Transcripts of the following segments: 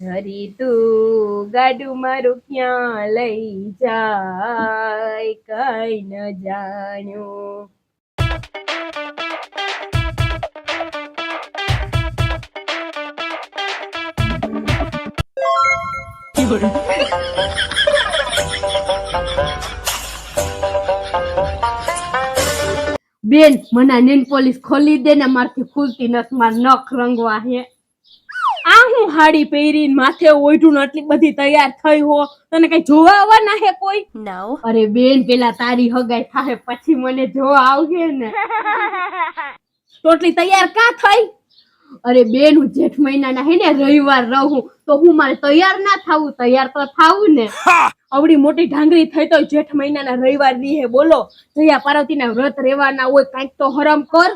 હરી તું ગાડું મારું ક્યાં લઈ જાય કઈ ન જાણ્યું બેન મને નેન પોલીસ ખોલી દે ને મારથી ખુલતી નથી માર નખ રંગવા હે આ હું હાડી પહેરીને માથે ઓઢું આટલી બધી તૈયાર થઈ હો? તને કઈ જોવા આવવાના હે કોઈ. અરે બેન પેલા તારી હગાઈ થાય પછી મને જોવા આવશે ને. ટોટલી તૈયાર કા થઈ? અરે બેન હું જેઠ મહિનાના હે ને રવિવાર રહું તો હું મારે તૈયાર ના થાવું તૈયાર તો થાવું ને. આવડી મોટી ઢાંગરી થઈ તો જેઠ મહિનાના રવિવાર દી હે બોલો. જયા પાર્વતીના વ્રત રહેવાના હોય કાંઈક તો હરમ કર.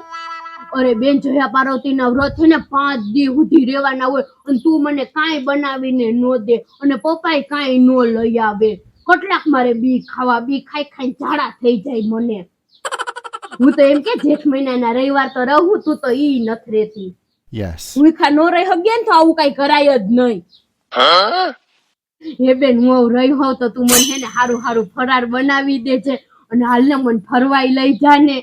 અરે બેન જયા પાર્વતીના વ્રત ને પાંચ દી સુધી રહેવાના હોય અને તું મને કાંઈ બનાવીને ન દે અને પપ્પાય કાંઈ ન લઈ આવે. કેટલાક મારે બી ખાવા બી ખાઈ ખાઈ ઝાડા થઈ જાય મને. હું તો એમ કે જેઠ મહિનાના રવિવાર તો રહું તું તો ઈ નથી રહેતી. Yes. ભૂખા નો રહી હગ્યા ને તો આવું કઈ કરાય જ નહીં. હે? બેન હું આવું રહી હોઉં તો તું મને હે ને હારું સારું ફરાર બનાવી દેજે અને હાલને મને ફરવાય લઈ જા ને.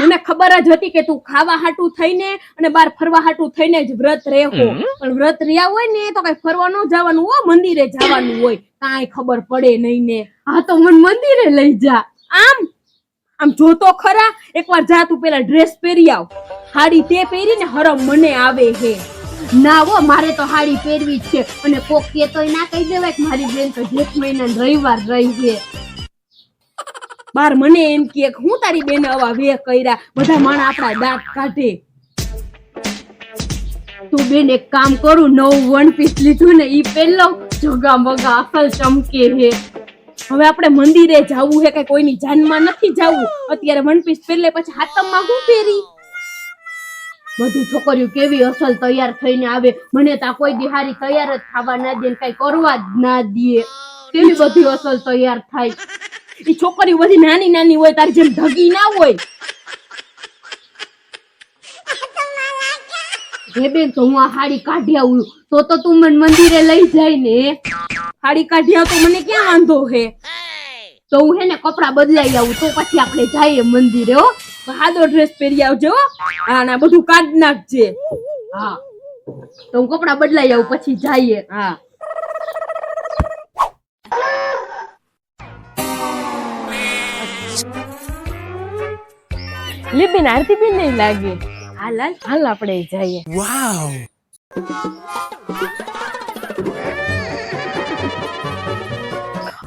મને ખબર જ હતી કે તું ખાવા હાટું થઈને અને બાર ફરવા હાટું થઈને જ વ્રત રહેવો પણ વ્રત રહ્યા હોય ને તો કઈ ફરવા ન જવાનું હોય મંદિરે જવાનું હોય. કાંઈ ખબર પડે નહીં ને. હા તો મને મંદિરે લઈ જા. આમ આમ જોતો ખરા. એકવાર જા તું પેલા ડ્રેસ પહેરી આવ. હાડી તે પહેરીને હરમ મને આવે હે. ના હો મારે તો હાડી પહેરવી જ છે. અને કોક કે તો ના કહી દેવાય કે મારી બેન તો જેઠ મહિના રવિવાર રહી છે. બાર મને એમ કે હું તારી બેન આવા વે કર્યા? બધા માણા આપણા દાંત કાઢે. તું બેન એક કામ કરું, નવું વન પીસ લીધું ને ઈ પહેલો જોગા મગા અસલ ચમકે હે. હવે આપણે મંદિરે જવું હે કે કોઈની જાનમાં નથી જવું. અત્યારે વન પીસ પહેરલે પછી હાથમમાં હું પહેરી? બધું છોકરીઓ કેવી અસલ તૈયાર થઈને આવે. મને તો કોઈ દી હારી તૈયાર જ થવા ના દે કઈ કરવા જ ના દે. કેવી બધી અસલ તૈયાર થાય? ઈ છોકરીઓ બધી નાની નાની હોય, તારી જેમ ધગી ના હોય. હે બેન, તો હું આ હાડી કાઢી આવું. તો તો તું મને મંદિરે લઈ જાય ને. હાડી કાઢી આવ તો મને ક્યાં વાંધો હે? તો હું હે ને કપડા બદલાઈ આવું. તો પછી આપણે જઈએ મંદિરે, હો. સાદો ડ્રેસ પહેરી આવજો. હા. ના બધું કાઢ નાખજે. હા. તો હું કપડા બદલાઈ આવું, પછી જઈએ. હા. લીબીન આરતી બેન નહીં લાગે. હાલ હાલ. હાલ આપણે જઈએ. વાવ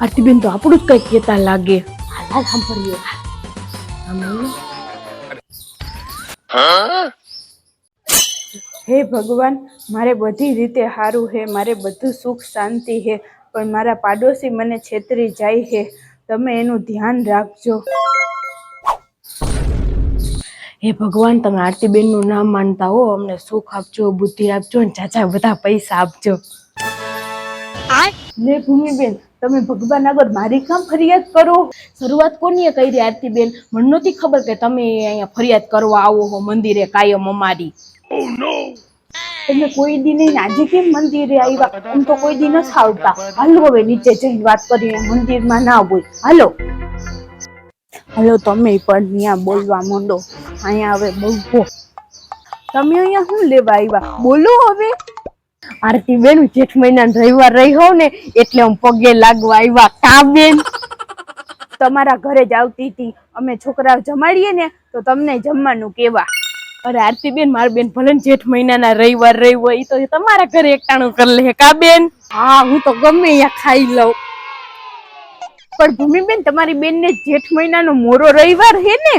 આરતી બેન તો આપણું જ કંઈક કેતા લાગે. હાલ હાલ સાંભળીએ. હે? ભગવાન મારે બધી રીતે સારું હે મારે બધું સુખ શાંતિ હે પણ મારા પાડોશી મને છેતરી જાય હે. તમે એનું ધ્યાન રાખજો. હે ભગવાન તમે આરતી બેનનું નામ માનતા હો અમને સુખ આપજો બુદ્ધિ આપજો અને ચાચા બધા પૈસા આપજો. લે ભૂમિબેન તમે ભગવાન આગળ મારી કામ ફરિયાદ કરો. શરૂઆત કોની કરી આરતી બેન? મને નહોતી ખબર કે તમે અહીંયા ફરિયાદ કરવા આવો હો મંદિરે કાયમ અમારી. તમે કોઈ દી નહીં આજે કેમ મંદિરે આવ્યા? એમ તો કોઈ દી નથી આવતા. હાલો હવે નીચે જઈને વાત કરીએ મંદિરમાં ના હોય. હાલો. હાલો, તમે પણ ત્યાં બોલવા માંડો. અહીંયા હવે બહુ તમે અહીંયા શું લેવા આવ્યા? બોલો હવે. આરતી બેન, જેઠ મહિના રવિવાર રહી હોવ ને, એટલે હું પગે લાગવા આવ્યા. કા બેન. તમારા ઘરે જ આવતી હતી. અમે છોકરાઓ જમાડીએ ને, તો તમને જમવાનું કેવા? અરે આરતી બેન, માર બેન ભલે જેઠ મહિનાના રવિવાર રહી હોય તો તમારા ઘરે એકટાણું કરી લે, કા બેન? હા, હું તો ગમે અહીંયા ખાઈ લઉં. પણ ભૂમિબેન તમારી બેનને જેઠ મહિનાનો મોરો રવિવાર હે ને?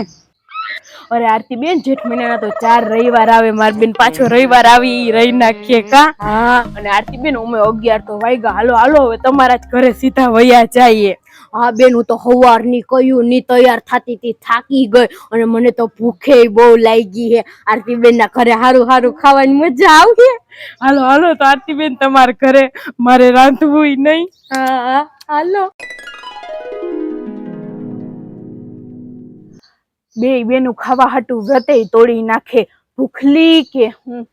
અરે આરતી બેન જેઠ મહિનાના તો ચાર રવિવાર આવે માર બેન પાછો રવિવાર આવી રહી નાખીએ કા? હા. અને આરતી બેન અમે અગિયાર તો વાગ્યા હાલો હાલો હવે તમારા જ ઘરે સીધા વયા જઈએ. હા બેન હું તો હવારની કયું ની તૈયાર થતી હતી થાકી ગઈ. અને મને તો ભૂખે બહુ લાગી હે. આરતી બેન ના ઘરે હારું હારું ખાવાની મજા આવી હાલો હાલો તો આરતી બેન તમારા ઘરે મારે રાંધવું નહીં. હા, હાલો. બે બેનું ખાવા હાટું વ્રતે તોડી નાખે. ભૂખલી કે હું